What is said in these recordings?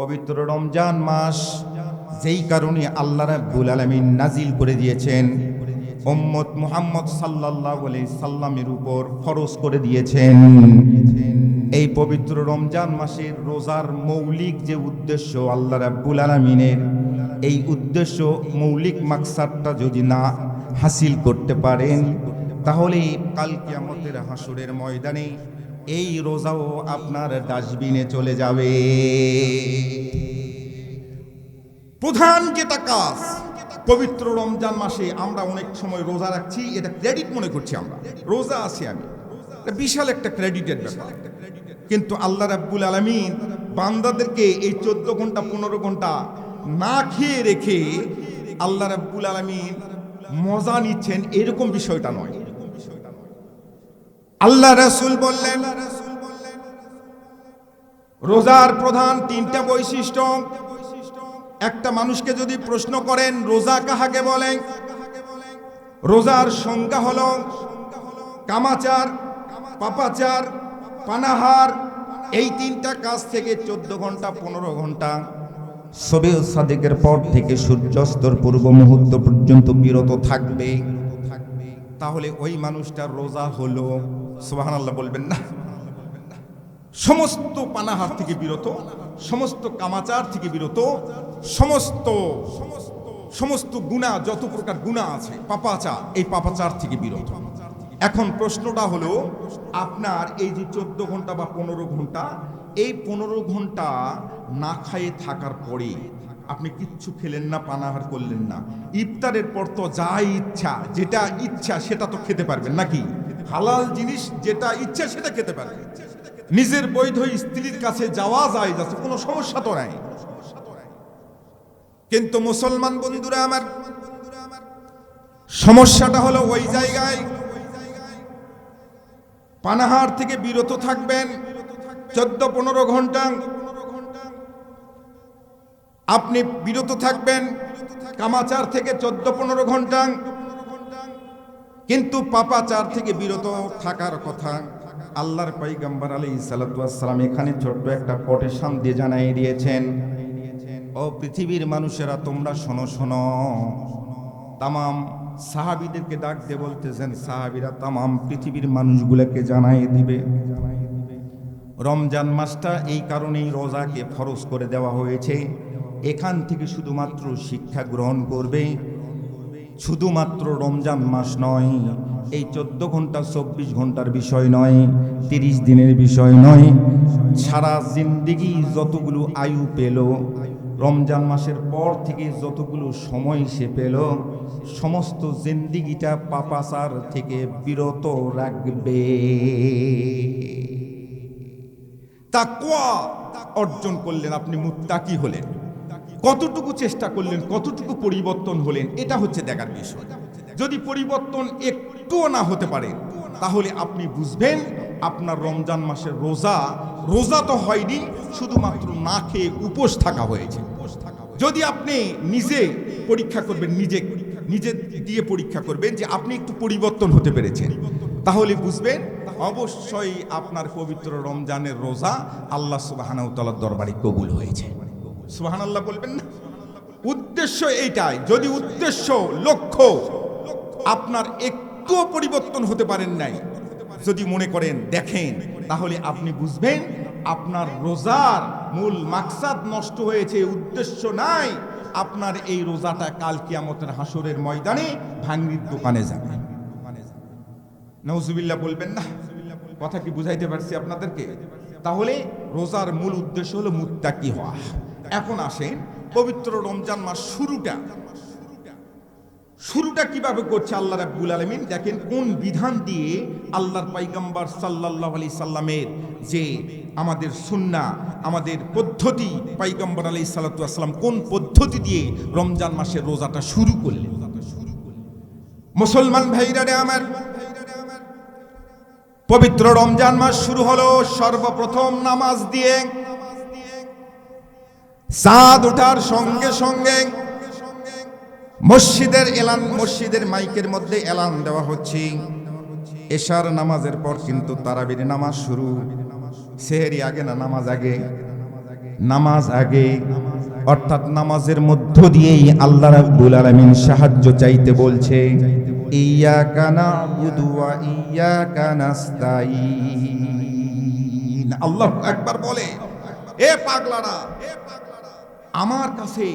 পবিত্র রমজান মাস, যেই কারণে আল্লাহ রাব্বুল আলামিন নাজিল করে দিয়েছেন, উম্মত মুহাম্মদ সাল্লাল্লাহু আলাইহি সাল্লামের উপর ফরজ করে দিয়েছেন। এই পবিত্র রমজান মাসের রোজার মৌলিক যে উদ্দেশ্য আল্লাহ রাব্বুল আলামিনের, এই উদ্দেশ্য, মৌলিক মাকসাদটা যদি না হাসিল করতে পারেন, তাহলে কাল কিয়ামতের হাসুরের ময়দানে এই রোজাও আপনার ডাস্টবিনে চলে যাবে। প্রধান যেটা কাজ, পবিত্র রমজান মাসে আমরা অনেক সময় রোজা রাখছি, এটা ক্রেডিট মনে করছি আমরা। রোজা আছি আমি। বিশাল একটা ক্রেডিটের ব্যাপার। কিন্তু আল্লাহ রাব্বুল আলমিন বান্দাদেরকে এই চোদ্দ ঘণ্টা, পনেরো ঘণ্টা না খেয়ে রেখে আল্লাহ রাব্বুল আলমিন মজা নিচ্ছেন, এরকম বিষয়টা নয়। আল্লাহ রাসূল বললেন, রোজার প্রধান তিনটা বৈশিষ্ট্য। একটা মানুষকে যদি প্রশ্ন করেন, রোজা কাহাকে বলেন? রোজার সংজ্ঞা হল কামাচার, পাপাচার, পানাহার, এই তিনটা কাজ থেকে চোদ্দ ঘণ্টা, পনেরো ঘণ্টা। সবে সাদেকের পর থেকে সূর্যাস্তর পূর্ব মুহূর্ত পর্যন্ত বিরত থাকবে। তাহলে ওই মানুষটার রোজা হলো সোহান আল্লাহ বলবেন না। সমস্ত পানাহার থেকে বিরত, সমস্ত কামাচার থেকে বিরত, সমস্ত সমস্ত গুণা, যত প্রকার গুণা আছে, পাপাচার, এই পাপাচার থেকে বিরত। এখন প্রশ্নটা হলো, আপনার এই যে চোদ্দ ঘণ্টা বা পনেরো ঘণ্টা, এই পনেরো ঘণ্টা না খায়ে থাকার পরে আপনি কিচ্ছু খেলেন না, পানাহার করলেন না। ইফতারের পর তো যা ইচ্ছা, যেটা ইচ্ছা সেটা তো খেতে পারবেন, নাকি? হালাল জিনিস যেটা ইচ্ছা সেটা খেতে পারে। নিজের বৈধ স্ত্রীর কাছে যাওয়া যায় যাচ্ছে কোনো সমস্যা তো নাই। কিন্তু মুসলমান বন্ধুরা আমার, সমস্যাটা হলো ওই জায়গায় পানাহার থেকে বিরত থাকবেন, চোদ্দ পনেরো ঘণ্টা আপনি বিরত থাকবেন, কামাচার থেকে চোদ্দ পনেরো ঘণ্টা কিন্তু পাপাচার থেকে বিরত থাকার কথা আল্লাহর পাইগাম্বার আলী সালাতাম এখানে ছোট্ট একটা কোটেশন দিয়ে জানাই দিয়েছেন। ও পৃথিবীর মানুষেরা, তোমরা শোনো শোনো। তামাম সাহাবিদেরকে ডাক দিয়ে বলতেছেন, সাহাবিরা তামাম পৃথিবীর মানুষগুলোকে জানাই দিবে। রমজান মাসটা এই কারণেই রোজাকে ফরজ করে দেওয়া হয়েছে। এখান থেকে শুধুমাত্র শিক্ষা গ্রহণ করবে। শুধুমাত্র রমজান মাস নয়, এই চোদ্দ ঘণ্টা, চব্বিশ ঘণ্টার বিষয় নয়, তিরিশ দিনের বিষয় নয়, সারা জিন্দিগি যতগুলো আয়ু পেল, রমজান মাসের পর থেকে যতগুলো সময় সে পেল, সমস্ত জিন্দিগিটা পাপাচার থেকে বিরত রাখবে। তাকওয়া অর্জন করলেন আপনি মুত্তাকি হলেন। কতটুকু চেষ্টা করলেন, কতটুকু পরিবর্তন হলেন, এটা হচ্ছে দেখার বিষয়। যদি পরিবর্তন একটুও না হতে পারে, তাহলে আপনি বুঝবেন আপনার রমজান মাসের রোজা রোজা তো হয়নি, শুধুমাত্র না খেয়ে উপোস থাকা হয়েছে। যদি আপনি নিজে পরীক্ষা করবেন, নিজে নিজে দিয়ে পরীক্ষা করবেন যে আপনি একটু পরিবর্তন হতে পেরেছেন, তাহলে বুঝবেন অবশ্যই আপনার পবিত্র রমজানের রোজা আল্লাহ সুবাহানাউতালার দরবারে কবুল হয়েছে। সুবাহান আল্লাহ বলবেন না? উদ্দেশ্য এইটাই, যদি উদ্দেশ্য, লক্ষ্য আপনার একটুও পরিবর্তন হতে পারেন নাই, যদি মনে করেন, দেখেন, তাহলে আপনি বুঝবেন আপনার রোজার মূল মাকসাদ নষ্ট হয়েছে, উদ্দেশ্য নাই, আপনার এই রোজাটা কাল কিয়ামতের হাসরের ময়দানে ভাঙ্গির দোকানে যাবে। নজুবিল্লাহ বলবেন না? কথা কি বুঝাইতে পারছি আপনাদেরকে? তাহলে রোজার মূল উদ্দেশ্য হলো মুত্তাকি হওয়া এখন আসেন, পবিত্র রমজান মাস শুরুটা। শুরুটা কীভাবে করছে আল্লাহ রাব্বুল আলমিন? দেখেন কোন বিধান দিয়ে আল্লাহর পাইগাম্বার সাল্লাহ আলি সাল্লামের যে আমাদের সুন্না, আমাদের পদ্ধতি পাইগাম্বর আলি সাল্লাতাম কোন পদ্ধতি দিয়ে রমজান মাসের রোজাটা শুরু করলেন? মুসলমান ভাইরা রে আমার, পবিত্র রমজান মাস শুরু হলো, সর্বপ্রথম নামাজ দিয়ে চাঁদ ওঠার সঙ্গে সঙ্গে মসজিদের এলান, মসজিদের মাইকের মধ্যে এলান দেওয়া হচ্ছে। এশার নামাজের পর কিন্তু তারাবির নামাজ শুরু। সেহেরি আগে না নামাজ আগে? নামাজ আগে। অর্থাৎ নামাজের মধ্য দিয়েই আল্লাহ রাব্বুল আলামিন সাহায্য চাইতে বলছে ইয়াকা নাবুদু ওয়া ইয়াকা নাস্তাইন আল্লাহ একবার বলে, এ পাগলারা আমার কাছে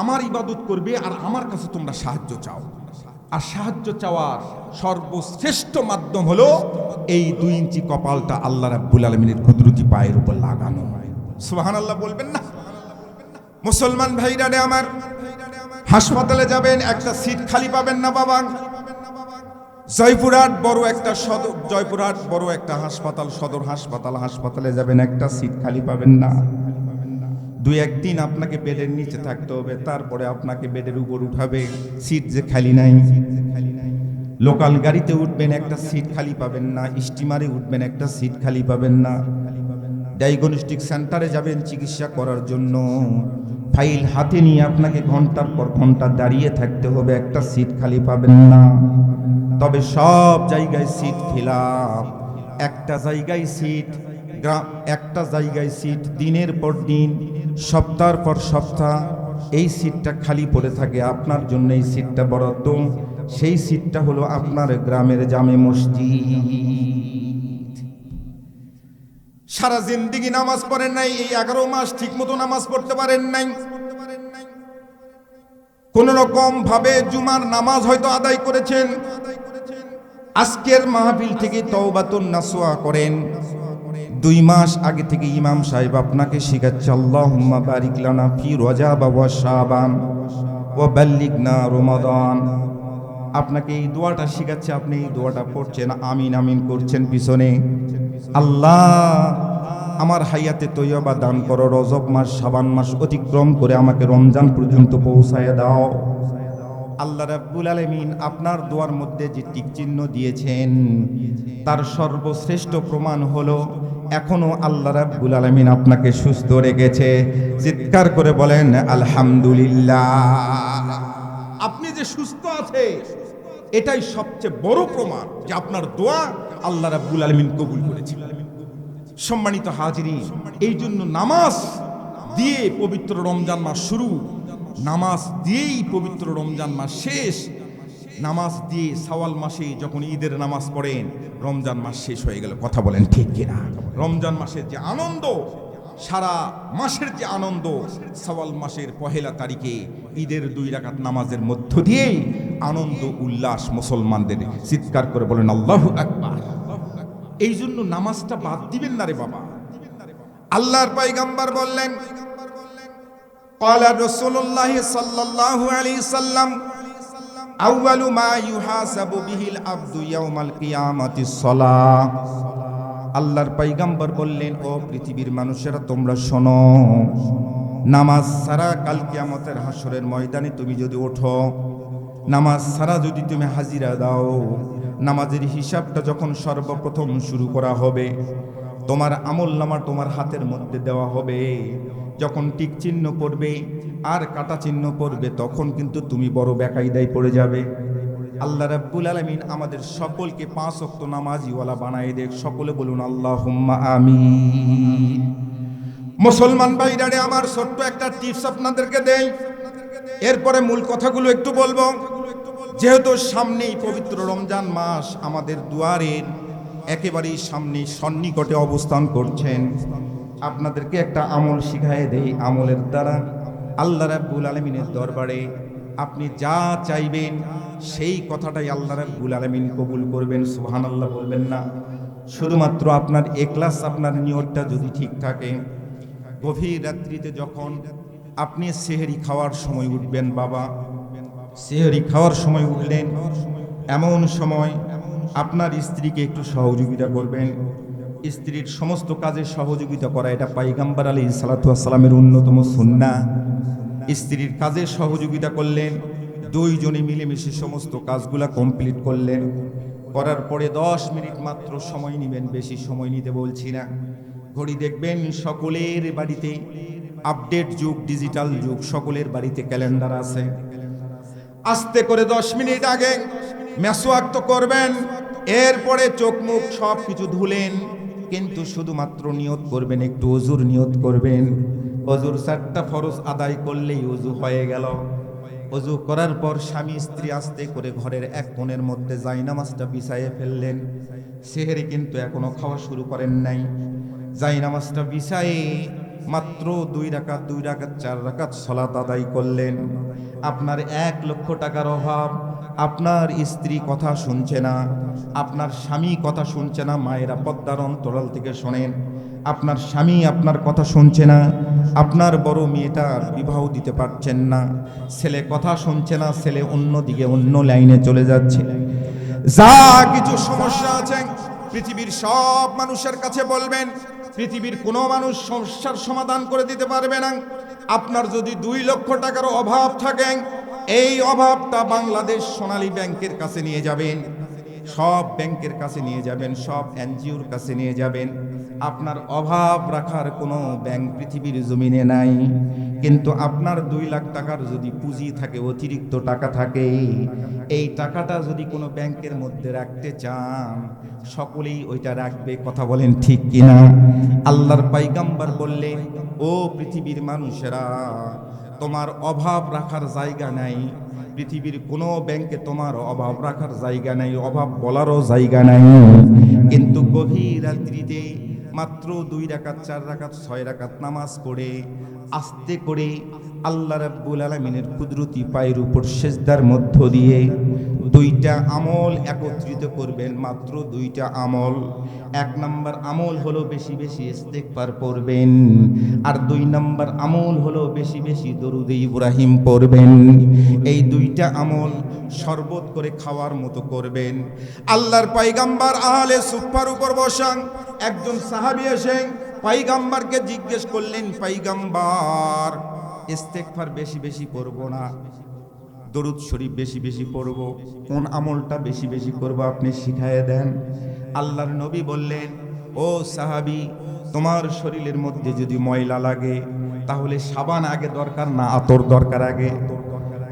আমার ইবাদত করবে আর আমার কাছে তোমরা সাহায্য চাও। আর সাহায্য চাওয়ার সর্বশ্রেষ্ঠ মাধ্যম হলো এই দুই ইঞ্চি কপালটা আল্লাহ রাব্বুল আলমিনের কুদরতি পায়ের উপর লাগানো। সুহান আল্লাহ বলবেন না? মুসলমান ভাইরা রে আমার, হাসপাতালে যাবেন, একটা সিট খালি পাবেন না বাবা। জয়পুরহাট বড় একটা সদর, জয়পুরহাট বড় একটা হাসপাতাল, সদর হাসপাতাল, হাসপাতালে যাবেন, একটা সিট খালি পাবেন না। দুই একদিন আপনাকে বেডের নিচে থাকতে হবে, তারপরে আপনাকে বেডের উপর উঠাবে, সিট যে খালি নাই। লোকাল গাড়িতে উঠবেন একটা সিট খালি পাবেন না, স্টিমারে উঠবেন একটা সিট খালি পাবেন না। ডায়াগনস্টিক সেন্টারে যাবেন চিকিৎসা করার জন্য। ফাইল হাতে নিয়ে আপনাকে ঘণ্টার পর ঘণ্টা দাঁড়িয়ে থাকতে হবে, একটা সিট খালি পাবেন না। তবে সব জায়গায় সিট ফিল একটা জায়গায় সিট, গ্রাম একটা জায়গায় সিট, দিনের পর দিন। সপ্তাহের পর সপ্তাহ এই সিটটা খালি পড়ে থাকে। আপনার জন্য এই সিটটা বরাদ্দ। সেই সিটটা হলো আপনার গ্রামের জামে মসজিদ। সারা জিন্দিগি নামাজ পড়েন নাই, এই এগারো মাস ঠিক মতো নামাজ পড়তে পারেন নাই। কোন রকম ভাবে জুমার নামাজ হয়তো আদায় করেছেন। আজকের মাহফিল থেকে তওবাতুন নাসোয়া করেন। দুই মাস আগে থেকে ইমাম সাহেব আপনাকে শিখাচ্ছে, আল্লাহুম্মা বারিক লানা ফি রজাব ওয়া শাবান ওয়া বাল্লিগনা রমাদান। আপনাকে এই দোয়াটা শিখাচ্ছে, আপনি এই দোয়াটা পড়ছেন, আমিন আমিন করছেন পিছনে। আল্লাহ, আমার হাইয়াতে তৈয়বা দান করো, রজব মাস সাবান মাস অতিক্রম করে আমাকে রমজান পর্যন্ত পৌঁছায় দাও। আল্লাহ রাব্বুল আলামিন আপনার দোয়ার মধ্যে যে টিক চিহ্ন দিয়েছেন, তার সর্বশ্রেষ্ঠ প্রমাণ হলো এখনও আল্লাহ রাব্বুল আলামিন আপনাকে সুস্থ রেখেছে। চিৎকার করে বলেন, আলহামদুলিল্লাহ। আপনি যে সুস্থ আছে, এটাই সবচেয়ে বড় প্রমাণ যে আপনার দোয়া আল্লাহ রাব্বুল আলামিন কবুল করেছিলেন সম্মানিত হাজিরি এই জন্য নামাজ দিয়ে পবিত্র রমজান মাস শুরু। নামাজ দিয়েই পবিত্র রমজান মাস শেষ। নামাজ দিয়ে সাওয়াল মাসে যখন ঈদের নামাজ পড়েন রমজান মাস শেষ হয়ে গেল কথা বলেন ঠিক কিনা রমজান মাসের যে আনন্দ সারা মাসের যে আনন্দ সওয়াল মাসের পহেলা তারিখে ঈদের দুই রাকাত নামাজের মধ্য দিয়েই আনন্দ উল্লাস মুসলমানদের চিৎকার করে বলেন আল্লাহ আকবার এই জন্য নামাজটা বাদ দিবেন না রে বাবা আল্লাহর পাইগাম্বার বললেন قال رسول الله صلى الله عليه وسلم আউয়ালু মা ইউহাসাবু বিহিল আব্দু ইয়াউমাল কিয়ামাতিস আল্লাহর পৈগম্বর বললেন, ও পৃথিবীর মানুষেরা, তোমরা শোনো, নামাজ সারা কাল কিয়ামতের হাসরের ময়দানে তুমি যদি ওঠো, নামাজ সারা যদি তুমি হাজিরা দাও, নামাজের হিসাবটা যখন সর্বপ্রথম শুরু করা হবে তোমার আমল নামা তোমার হাতের মধ্যে দেওয়া হবে। যখন টিক চিহ্ন পড়বে, আর কাটা চিহ্ন পড়বে, তখন কিন্তু তুমি বড় বেকায়দায় পড়ে যাবে। আল্লাহ রাব্বুল আলামিন আমাদের সকলকে পাঁচ ওয়াক্ত নামাজিওয়ালা বানায় দেখ। সকলে বলুন, আল্লাহুম্মা আমিন। মুসলমান ভাইরারে আমার ছোট্ট একটা টিপস আপনাদেরকে দেই। এরপরে মূল কথাগুলো একটু বলব। যেহেতু সামনেই পবিত্র রমজান মাস আমাদের দুয়ারের একেবারেই সামনে সন্নিকটে অবস্থান করছেন। আপনাদেরকে একটা আমল শিখায় দেই, আমলের দ্বারা। আল্লাহ রাব্বুল আলমিনের দরবারে আপনি যা চাইবেন, সেই কথাটাই আল্লাহ রাব্বুল আলমিন কবুল করবেন সুহান আল্লাহ বলবেন না। শুধুমাত্র আপনার একলাস আপনার নিয়তটা যদি ঠিক থাকে, গভীর রাত্রিতে যখন আপনি সেহেরি খাওয়ার সময় উঠবেন, বাবা, সেহেরি খাওয়ার সময় উঠলেন, এমন সময় আপনার স্ত্রীকে একটু সহযোগিতা করবেন। স্ত্রীর সমস্ত কাজে সহযোগিতা করা এটা পাইগাম্বার আলী সালাতামের অন্যতম সুন্না। স্ত্রীর কাজে সহযোগিতা করলেন, দুইজনে মিলেমিশে সমস্ত কাজগুলা কমপ্লিট করলেন। করার পরে দশ মিনিট মাত্র সময় নেবেন, বেশি সময় নিতে বলছি না। ঘড়ি দেখবেন সকলের বাড়িতে আপডেট যুগ, ডিজিটাল যুগ, সকলের বাড়িতে ক্যালেন্ডার আছে। আস্তে করে দশ মিনিট আগে মেসোয়াক তো করবেন। এরপরে চোখ মুখ সব কিছু ধুলেন, কিন্তু শুধুমাত্র নিয়ত করবেন, একটু অজুর নিয়ত করবেন। অজুর চারটা ফরজ আদায় করলেই অজু হয়ে গেল। অজু করার পর স্বামী, স্ত্রী আস্তে করে ঘরের এক কোণের মধ্যে জাইনামাজটা বিছাইয়ে ফেললেন। সেহেরে কিন্তু এখনও খাওয়া শুরু করেন নাই। জাইনামাজটা বিছায়ে মাত্র দুই রাকাত দুই রাকাত, চার রাকাত সলাত আদায় করলেন। আপনার এক লক্ষ টাকার অভাব আপনার স্ত্রী কথা শুনছে না, আপনার স্বামী কথা শুনছে না, মায়েরা পদ্মার অন্তরাল থেকে শোনেন, আপনার স্বামী আপনার কথা শুনছে না, আপনার বড় মেয়েটার বিবাহ দিতে পারছেন না, ছেলে কথা শুনছে না, ছেলে অন্য দিকে, অন্য লাইনে চলে যাচ্ছে। যা কিছু সমস্যা আছে, পৃথিবীর সব মানুষের কাছে বলবেন, পৃথিবীর কোনো মানুষ সমস্যার সমাধান করে দিতে পারবে না। আপনার যদি দুই লক্ষ টাকার অভাব থাকে এই অভাবটা বাংলাদেশ সোনালী ব্যাংকের কাছে নিয়ে যাবেন। সব ব্যাংকের কাছে নিয়ে যাবেন, সব এনজিওর কাছে নিয়ে যাবেন। আপনার অভাব রাখার কোনো ব্যাংক পৃথিবীর জমিনে নাই। কিন্তু আপনার দুই লাখ টাকার যদি পুঁজি থাকে, অতিরিক্ত টাকা থাকে, এই টাকাটা যদি কোনো ব্যাংকের মধ্যে রাখতে চান, সকলেই ওইটা রাখবে, কথা বলেন ঠিক কিনা? আল্লাহর পাইগাম্বার বললেন ও পৃথিবীর মানুষেরা তোমার অভাব রাখার জায়গা নাই। পৃথিবীর কোনো ব্যাংকে তোমার অভাব রাখার জায়গা নাই, অভাব বলারও জায়গা নাই। কিন্তু গভীর রাত্রিতে মাত্র দুই রাকাত, চার রাকাত, ছয় রাকাত নামাজ পড়ে, আস্তে করে আল্লাহ রাব্বুল আলমিনের কুদরতি পায়ের উপর সেজদার মধ্য দিয়ে দুইটা আমল একত্রিত করবেন, মাত্র দুইটা আমল। এক নম্বর আমল হলো বেশি বেশি ইস্তেকবার পড়বেন, আর দুই নম্বর আমল হলো বেশি বেশি দরুদে ইব্রাহিম পড়বেন। এই দুইটা আমল শরবত করে খাওয়ার মতো করবেন। আল্লাহর পাইগাম্বার আহলে সুফার উপর বসান, একজন সাহাবি এসেন পাইগাম্বারকে জিজ্ঞেস করলেন পাইগাম্বার ইস্তেকফার বেশি বেশি পড়ব না। দরুদ শরীফ বেশি বেশি পড়ব। কোন আমলটা বেশি বেশি করব আপনি শিখাইয়ে দেন। আল্লাহর নবী বললেন, ও সাহাবি, তোমার শরীরের মধ্যে যদি ময়লা লাগে, তাহলে সাবান আগে দরকার না আতর দরকার আগে?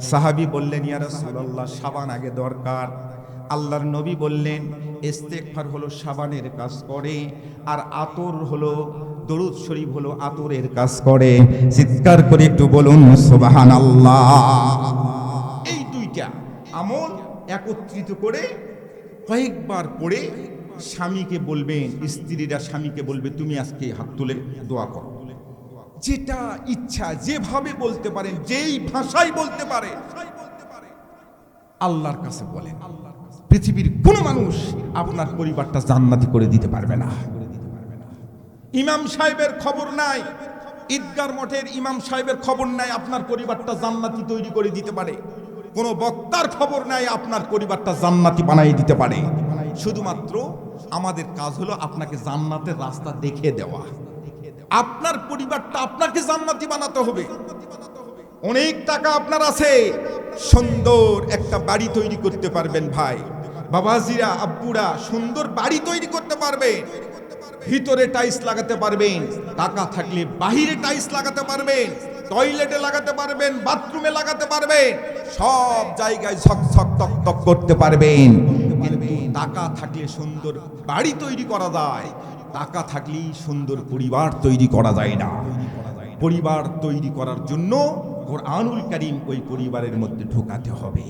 সাহাবি বললেন, ইয়া রাসূলুল্লাহ, সাবান আগে দরকার। আল্লাহর নবী বললেন, ইস্তেগফার হলো সাবানের কাজ করে, আর আতর হলো দরুদ শরীফ হলো আতরের কাজ করে। চিৎকার করে একটু বলুন, সুবহানাল্লাহ। এই দুইটা আমল একত্রিত করে কয়েকবার পড়ে স্বামীকে বলবেন, স্ত্রীরা স্বামীকে বলবে, তুমি আজকে হাত তুলে দোয়া করো। যেটা ইচ্ছা, যেভাবে বলতে পারেন, যেই ভাষায় বলতে পারে, আল্লাহর কাছে বলেন। পৃথিবীর কোন মানুষ আপনার পরিবারটা জান্নাতি করে দিতে পারবে না। ইমাম সাহেবের খবর নাই। ঈদগার মঠের ইমাম সাহেবের খবর নাই, আপনার পরিবারটা জান্নাতি তৈরি করে দিতে পারে। কোনো বক্তার খবর নাই, আপনার পরিবারটা জান্নাতি বানিয়ে দিতে পারে। শুধুমাত্র আমাদের কাজ হলো আপনাকে জান্নাতের রাস্তা দেখিয়ে দেওয়া। আপনার পরিবারটা আপনাকে জান্নাতি বানাতে হবে। অনেক টাকা আপনার আছে। সুন্দর একটা বাড়ি তৈরি করতে পারবেন ভাই। বাবাজিরা, আব্বুরা, সুন্দর বাড়ি তৈরি করতে পারবেন ভিতরে টাইলস লাগাতে পারবেন, টাকা থাকলে বাহিরে টাইলস লাগাতে পারবেন, টয়লেটে লাগাতে পারবেন, বাথরুমে লাগাতে পারবেন, সব জায়গায় ঝক ঝক টক তক করতে পারবেন। টাকা থাকলে সুন্দর বাড়ি তৈরি করা যায়, টাকা থাকলেই সুন্দর পরিবার তৈরি করা যায় না। পরিবার তৈরি করার জন্য কোরআনুল করিম ওই পরিবারের মধ্যে ঢোকাতে হবে।